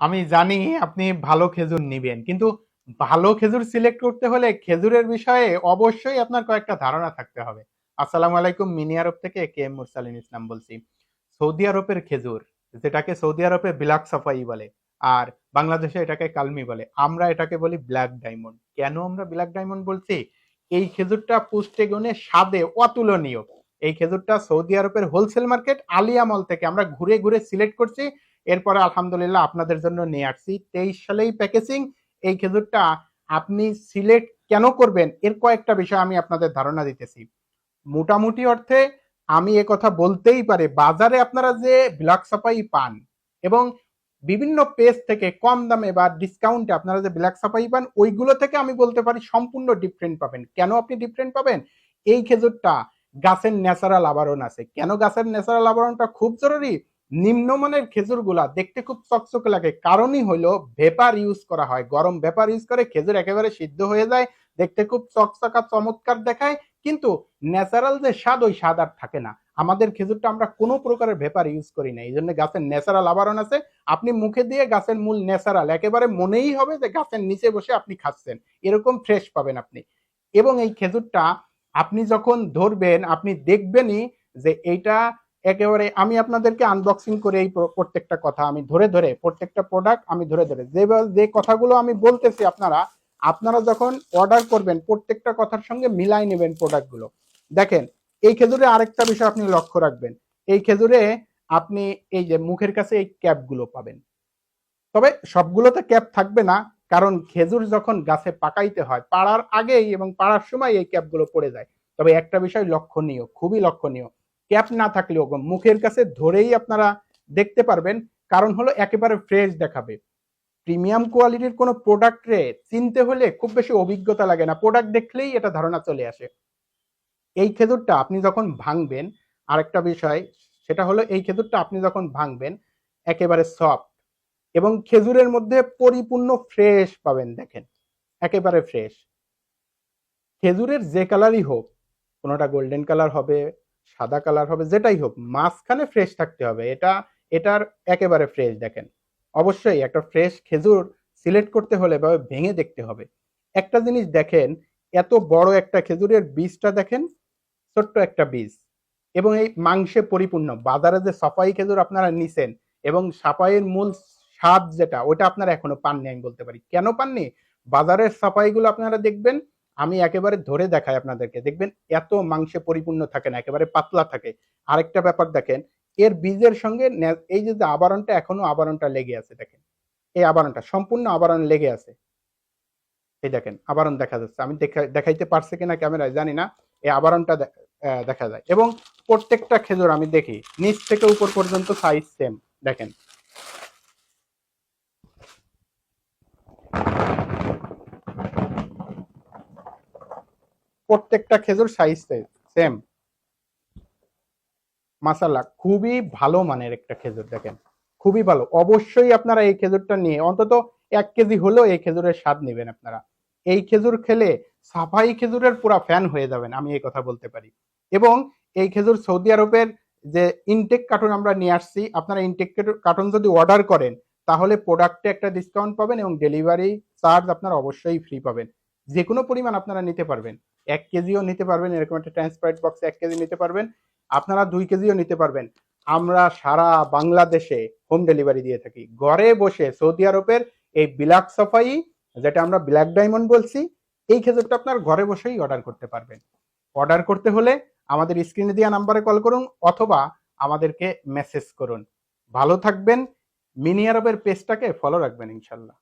আমি জানি আপনি ভালো খেজুর নিবেন, কিন্তু ভালো খেজুর সিলেক্ট করতে হলে খেজুরের বিষয়ে অবশ্যই আপনার কয়েকটা ধারণা থাকতে হবে। আসসালামু আলাইকুম, মিনি আরব থেকে কে এম মুরসালিন ইসলাম বলছি। সৌদি আরবের খেজুর, যেটাকে সৌদি আরবে বিলাক সাফাই বলে, আর বাংলাদেশে এটাকে কালমি বলে, আমরা এটাকে বলি ব্ল্যাক ডায়মন্ড। কেন আমরা ব্ল্যাক ডায়মন্ড বলছি? এই খেজুরটা পুষ্টে গুণে স্বাদে অতুলনীয়। এই খেজুরটা সৌদি আরবের হোলসেল মার্কেট আলিয়া মল থেকে আমরা ঘুরে ঘুরে সিলেক্ট করছি। এরপরে আলহামদুলিল্লাহ আপনাদের জন্য নিয়ে আসছি। তেইশ সালেই প্যাকেজিং এই খেজুরটা আপনি সিলেক্ট কেন করবেন, এর কয়েকটা বিষয় আমি আপনাদের ধারণা দিতেছি। মোটামুটি অর্থে আমি কথা বলতেই পারে, বাজারে আপনারা যে ব্ল্যাক সাফাই পান এবং বিভিন্ন পেজ থেকে কম দামে বা ডিসকাউন্টে আপনারা যে ব্ল্যাক সাফাই পান, ওইগুলো থেকে আমি বলতে পারি সম্পূর্ণ ডিফারেন্ট পাবেন। কেন আপনি ডিফারেন্ট পাবেন? এই খেজুরটা গাছের ন্যাচারাল আবরণ আছে। কেন গাছের ন্যাচারাল আবরণটা খুব জরুরি? নিম্নমানের খেজুরগুলা দেখতে খুব চকচকে লাগে। কারণই হলো ভেপার ইউজ করা হয়। গরম ভেপার ইউজ করে খেজুর একেবারে সিদ্ধ হয়ে যায়, দেখতে খুব চকচকা, চমৎকার দেখায়, কিন্তু ন্যাচারাল যে স্বাদ, ওই স্বাদ আর থাকে না। আমাদের খেজুরটা আমরা কোনো প্রকারের ভেপার ইউজ করি না। এই জন্য গাছের ন্যাচারাল আবরণ আছে। আপনি মুখে দিয়ে গাছের মূল ন্যাচারাল একেবারে মনেই হবে যে গাছের নিচে বসে আপনি খাচ্ছেন। এরকম ফ্রেশ পাবেন আপনি। এবং এই খেজুরটা আপনি যখন ধরবেন, আপনি দেখবেনই যে এইটা একেবারে আমি আপনাদেরকে আনবক্সিং করে এই প্র- প্রত্যেকটা কথা, আমি ধরে ধরে প্রত্যেকটা প্রোডাক্ট আমি ধরে ধরে, যে যে কথাগুলো আমি বলতেছি আপনারা আপনারা যখন অর্ডার করবেন, প্রত্যেকটা কথার সঙ্গে মিলাই নেবেন প্রোডাক্টগুলো দেখেন, এই খেজুরে আরেকটা বিষয় আপনি লক্ষ্য রাখবেন, এই খেজুরে আপনি এই যে মুখের কাছে এই ক্যাপগুলো পাবেন। তবে সবগুলোতে ক্যাপ থাকবে না, কারণ খেজুর যখন গাছে পাকাইতে হয়, পাড়ার আগেই এবং পাড়ার সময় এই ক্যাপগুলো পড়ে যায়। তবে একটা বিষয় লক্ষণীয়, খুবই লক্ষণীয় ক্যাপ না থাকলেও মুখের কাছে ধরেই আপনারা দেখতে পারবেন। কারণ হলো একেবারে ফ্রেশ দেখাবে। প্রিমিয়াম কোয়ালিটির কোনো প্রোডাক্টে চিনতে হলে খুব বেশি অভিজ্ঞতা লাগে না। প্রোডাক্ট দেখলেই এটা ধারণা চলে আসে। এই খেজুরটা আপনি যখন ভাঙবেন, আরেকটা বিষয়, সেটা হলো এই খেজুরটা আপনি যখন ভাঙবেন, একেবারে সফট এবং খেজুরের মধ্যে পরিপূর্ণ ফ্রেশ পাবেন দেখেন, একেবারে ফ্রেশ খেজুরের যে কালারই হোক, কোনোটা গোল্ডেন কালার হবে সাদা কালার হবে, যেটাই হোক, মাঝখানে ফ্রেশ থাকতে হবে। এটা, এটার একেবারে ফ্রেশ দেখেন। অবশ্যই একটা ফ্রেশ খেজুর সিলেক্ট করতে হলে বা ভেঙে দেখতে হবে। একটা জিনিস দেখেন, এত বড় একটা খেজুরের বীজটা দেখেন, ছোট্ট একটা বীজ। এবং এই মাংসে পরিপূর্ণ, বাজারে যে সাফাই খেজুর আপনারা নিছেন এবং সাফাইয়ের মূল স্বাদ যেটা ওটা আপনারা এখনও পাননি, আমি বলতে পারি। কেন পাননি? বাজারের সাফাইগুলো আপনারা দেখবেন আমি একেবারে ধরে দেখাই আপনাদেরকে। দেখবেন এত মাংসে পরিপূর্ণ থাকে না, একেবারে পাতলা থাকে। আরেকটা ব্যাপার দেখেন, এর বীজের সঙ্গে এই যে আবরণটা, এখনও আবরণটা লেগে আছে, দেখেন। এই আবরণটা, সম্পূর্ণ আবরণ লেগে আছে। এই দেখেন, আবরণ দেখা যাচ্ছে। আমি দেখা- দেখাইতে পারছে কিনা ক্যামেরায় জানি না। এই আবরণটা দেখা যায়। এবং প্রত্যেকটা খেজুর আমি দেখি, নিচ থেকে উপর পর্যন্ত সাইজ সেম দেখেন। প্রত্যেকটা খেজুর সাইজ সেম মাসাল্লাহ খুবই ভালো মানের একটা খেজুর দেখেন। খুবই ভালো। অবশ্যই আপনারা এই খেজুরটা নিয়ে, অন্তত এক কেজি হলেও এই খেজুরের স্বাদ নেবেন আপনারা। এই খেজুর খেলে সাফাই খেজুরের পুরা ফ্যান হয়ে যাবেন, আমি এই কথা বলতে পারি। এবং এই খেজুর সৌদি আরবের যে ইনটেক কার্টুন আমরা নিয়ে আসছি, আপনারা ইনটেক কার্টুন যদি অর্ডার করেন, তাহলে প্রোডাক্টে একটা ডিসকাউন্ট পাবেন এবং ডেলিভারি চার্জ আপনারা অবশ্যই ফ্রি পাবেন। যে কোনো পরিমাণ আপনারা নিতে পারবেন। এক কেজিও নিতে পারবেন, এরকম একটা ট্রান্সপারেন্ট বক্সে এক কেজি নিতে পারবেন। আপনারা দুই কেজিও নিতে পারবেন। আমরা সারা বাংলাদেশে হোম ডেলিভারি দিয়ে থাকি। ঘরে বসে সৌদি আরবের এই বিলাক সাফাই, যেটা আমরা ব্ল্যাক ডায়মন্ড বলছি, এই খেজুরটা আপনার ঘরে বসেই অর্ডার করতে পারবেন। অর্ডার করতে হলে আমাদের স্ক্রিনে দেওয়া নাম্বারে কল করুন অথবা আমাদেরকে মেসেজ করুন। ভালো থাকবেন, মিনি আরবের পেজটাকে ফলো রাখবেন ইনশাল্লাহ।